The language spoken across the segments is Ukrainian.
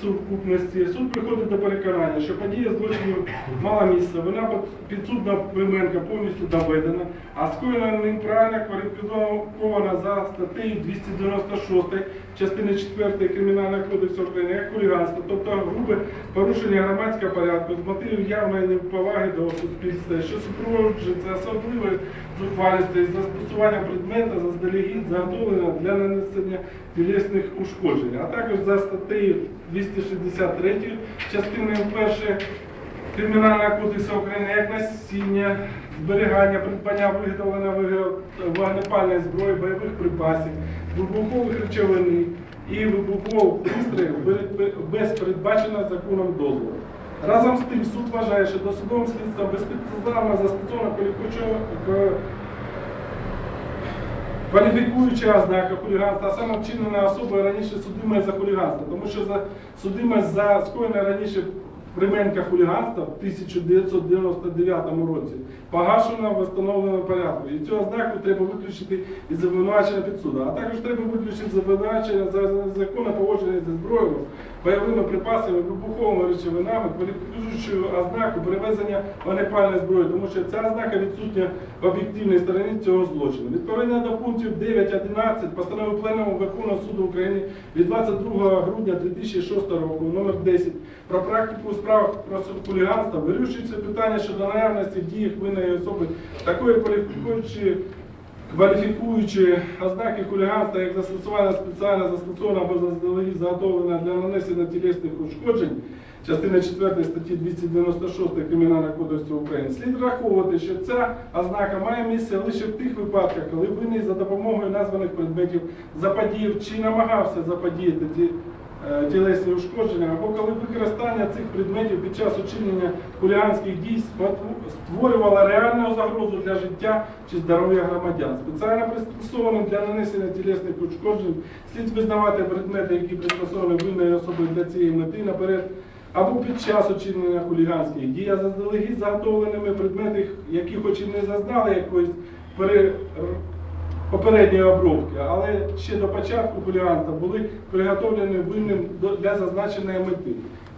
сукупності, суд приходить до переконання, що подія злочину мала місце, вона підсудна Клименка повністю доведена, а скоєна ним правильно кваліфікована за статтею 296 частини 4 Кримінального кодексу України як хуліганство, тобто грубе порушення громадського порядку з мотивів явної неповаги до суспільства, що супроводжується особливою зухвалістю і застосуванням предмета заздалегідь заготовленого для нанесення тілесних ушкоджень, а також за статтею 263 частиною 1 Кримінального кодексу України як насіння, зберігання, придбання виготовлення виго- вогнепальної зброї, бойових припасів, вибухових речовин і вибухових пристроїв без передбаченого законом дозволу. Разом з тим суд вважає, що досудовим слідством безпідставно застосовано кваліфікуючого Кваліфікуюча ознака хуліганства, а саме вчинена особа раніше судима за хуліганство, тому що за судиме за скоєне раніше Применка хуліганства в 1999 році погашена в встановленому порядку. І цю ознаку треба виключити із обвинувачення підсуду. А також треба виключити з обвинувачення за законне поводження зі зброєю, бойовими припасами, вибуховими речовинами, кваліфікуючою ознаку перевезення вогнепальної зброї, тому що ця ознака відсутня в об'єктивній стороні цього злочину. Відповідно до пунктів 9.11 постанови Пленуму Верховного суду України від 22 грудня 2006 року номер 10 про практику справах про хуліганство вирішується питання щодо наявності в діях винної особи такої кваліфікуючої кваліфікуючи ознаки хуліганства як застосування спеціально застосована або заздалегідь заготовлена для нанесення тілесних ушкоджень, частина 4 статті 296 Кримінального кодексу України, слід враховувати, що ця ознака має місце лише в тих випадках, коли винний за допомогою названих предметів заподіяв чи намагався заподіяти тілесні ушкодження, або коли використання цих предметів під час учинення хуліганських дій створювало реальну загрозу для життя чи здоров'я громадян. Спеціально пристосованим для нанесення тілесних ушкоджень слід визнавати предмети, які пристосовані винною особою для цієї мети наперед, або під час учинення хуліганських дій, а заздалегідь заготовленими предмети, які хоч і не зазнали якоїсь попередньої обробки, але ще до початку хуліганства були приготовлені винним для зазначеної мети.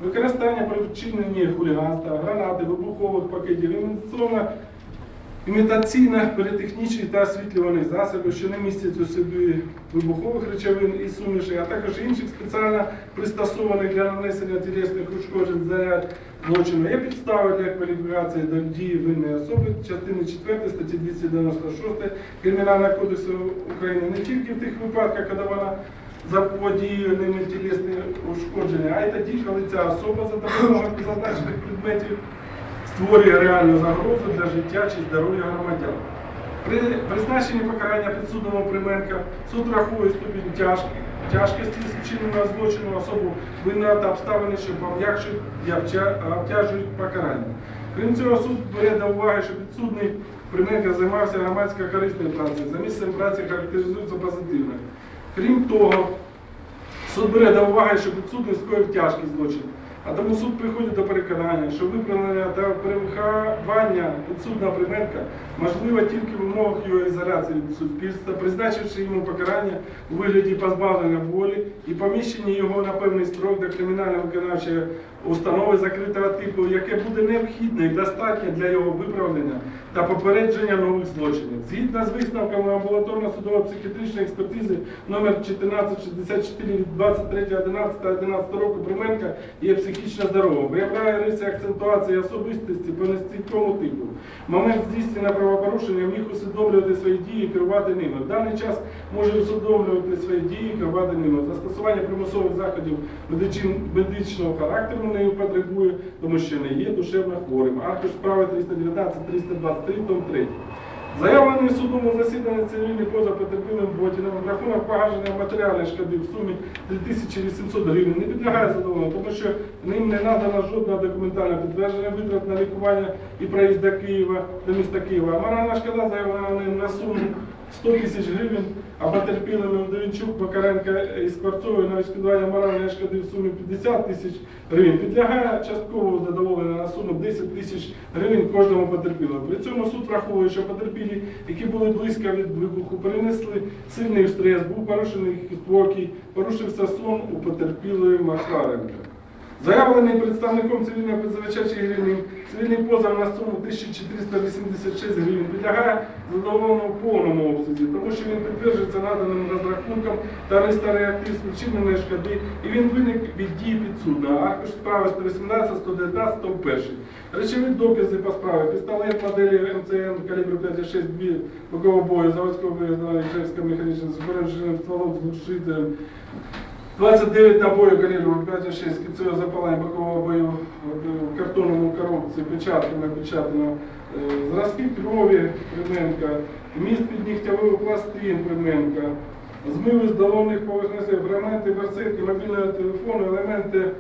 Використання при вчиненні хуліганства, гранати, вибухових пакетів, імітаційно імітаційних піротехнічних та освітлюваних засобів, що не містять у собі вибухових речовин і сумішей, а також інших спеціально пристосованих для нанесення тілесних ушкоджень заряд злочину. Є підстави для кваліфікації до дії винної особи частини 4 статті 296 Кримінального кодексу України не тільки в тих випадках, коли вона заподіює ними тілесні ушкодження, а й тоді, коли ця особа за допомогою зазначених предметів створює реальну загрозу для життя чи здоров'я громадян. При призначенні покарання підсудного Применка суд рахує ступінь тяжкі- тяжкості вчиненого злочину особу винна та обставини, що пом'якшують і обтяжують покарання. Крім цього, суд бере до уваги, що підсудний Применка займався громадсько корисною працею, за місцем праці характеризується позитивно. Крім того, Суд бере до уваги, що підсудний скоїв тяжкий злочин, а тому суд приходить до переконання, що виправлення та перевиховання підсудного приметка можливо тільки в умовах його ізоляції від суспільства, призначивши йому покарання у вигляді позбавлення волі і поміщення його на певний строк до кримінально-виконавчої установи закритого типу, яке буде необхідне і достатньо для його виправлення та попередження нових злочинів. Згідно з висновками амбулаторно-судово-психіатричної експертизи номер 1464 від 23.11.11 року Применка є психічно здоровим, виявляє риси акцентуації особистості по нестійкому типу. Момент здійснення правопорушення міг усвідомлювати свої дії і керувати ними. В даний час може усвідомлювати свої дії і керувати ними. Застосування примусових заходів медичного характеру не потребує, тому що не є душевно хворим. Аркуш справи 319 323 том 3. Заявлений в судовому засіданні цивільний позов потерпілим Ботіним рахунок погашення матеріальної шкоди в сумі 3800 гривень не підлягає задоволенню, тому що ним не надано жодного документального підтвердження витрат на лікування і проїзд до Києва, до міста Києва. А моральна шкода заявлена ним на суму 100 тисяч гривень, а потерпілими Вдовінчук, Макаренка і Скворцової на відшкодування моральної шкоди в сумі 50 тисяч гривень підлягає частково задоволення на суму 10 тисяч гривень кожному потерпілому. При цьому суд враховує, що потерпілі, які були близько від вибуху, перенесли сильний стрес, був порушений спокій, порушився сон у потерпілої Макаренка. Заявлений представником цивільного позивача Чигириним цивільний позов на суму 1486 гривень підлягає задоволенню в повному обсязі, тому що він підтверджується наданим розрахунком та реєстрацією спричиненої шкоди, і він виник від дії підсудного. Аркуш справи 118, 119, том 1. Речові докази по справі. Пістолет моделі МЦН калібру 5,6 бі бокового бою заводського Ічевського механічного збереженим стволом з глушителем 29 набоїв калібру 5,6 кільцевого запалення бокового бою в картонному коробці, печатками опечатано, е, зразки крові Применка, міст піднігтєвих пластин Применка, змиви з долонних поверхнесів, фрагменти версетки, мобільного телефону, елементи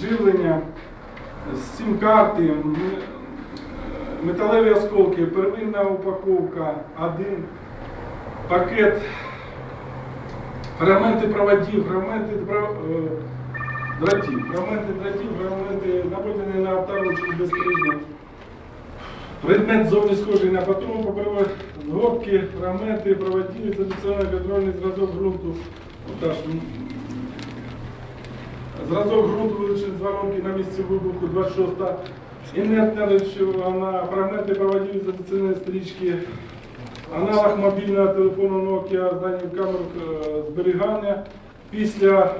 живлення, сім-карти, металеві осколки, первинна упаковка, один пакет Фрагменти проводів, фрагменти прав- е, дротів, фрагменти дротів, фрагменти наблюдені на обтарочку без стрижня. Предмет зовні схожий на патрон, паперові згортки, фрагменти, проводів, традиційний контрольний зразок ґрунту. Зразок ґрунту вилучений з воронки на місці вибуху 26 Інертна речовина, фрагменти проводів традиційної стрічки, Аналог мобільного телефону Nokia з даних камер е, зберігання. Після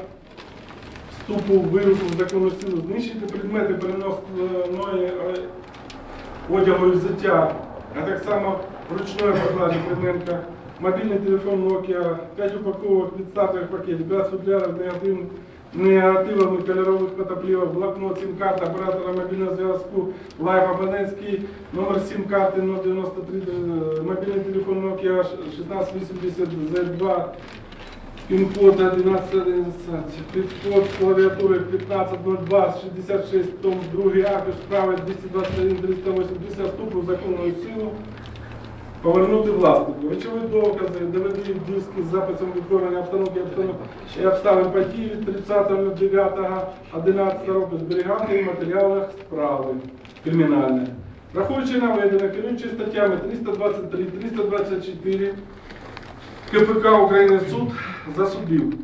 вступу в вируху в законну силу знищити предмети переносної е, одягу і взуття, а так само ручної покладі предметка, мобільний телефон Nokia, 5 упаковок підстатових пакетів, 5 футлярів, негатив, негативами кольорових фотоплівок, блокнот, сім-карта оператора мобільного зв'язку, лайф абонентський, номер сім-карти 093, е, мобільний телефон Nokia 1680 Z2, пін-код 1111, пін-код клавіатури 1502 66, том 2 акт справи 221 380 вступу в законну силу. Повернути власнику. Речові докази, DVD, диски з записом відтворення обстановки і обставин події від 30.09.11 року зберігати в матеріалах справи кримінальної. Враховуючи наведене, керуючи статтями 323, 324 КПК України суд засудив.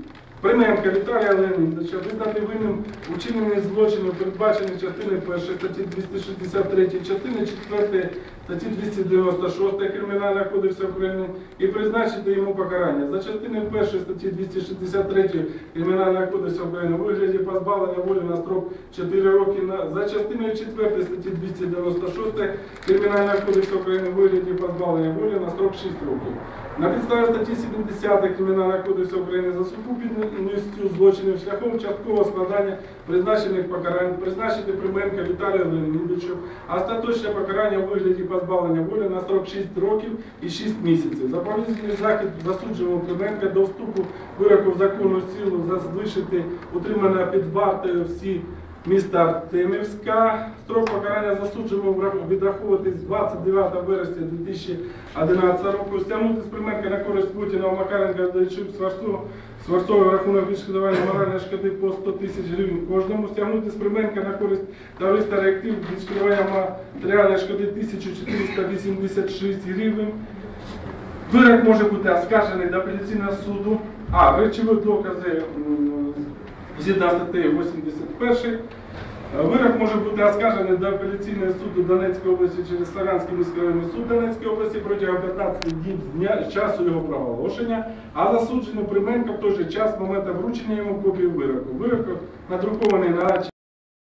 Применка Віталія Леонідовича визнати винним у вчиненні злочинів, передбачених частиною 1 статті 263, частини 4 статті 296 Кримінального кодексу України і призначити йому покарання. За частиною 1 статті 263 Кримінального кодексу України у вигляді позбавлення волі на строк 4 роки, за частиною 4 статті 296 Кримінального кодексу України у вигляді позбавлення волі на строк 6 років. На підставі статті 70 Кримінального кодексу України за сукупністю злочинів шляхом часткового складання призначених покарань, призначити Применка Віталію Леонідовичу, остаточне покарання у вигляді позбавлення волі на строк 6 років і 6 місяців. Заповнительний захід засудженого Применка до вступу вироку в законну силу залишити утримання під вартою всі міста Артемівська. Строк покарання засудженого вра- відраховуватись з 29 вересня 2011 року. Стягнути з примерки на користь Путіна, Макаренка, Дайчук, Сварцова, Сварцовий рахунок відшкодування моральної шкоди по 100 тисяч гривень кожному. Стягнути з примерки на користь товариства реактив відшкодування матеріальної шкоди 1486 гривень. Вирок може бути оскаржений до апеляційного суду. А, речові докази згідно статті 81. Е, Вирок може бути оскаржений до апеляційного суду Донецької області через Славянський міськрайонний суд Донецької області протягом 15 днів з дня з часу його проголошення, а засуджений Применко в той же час з моменту вручення йому копії вироку. Вирок надрукований на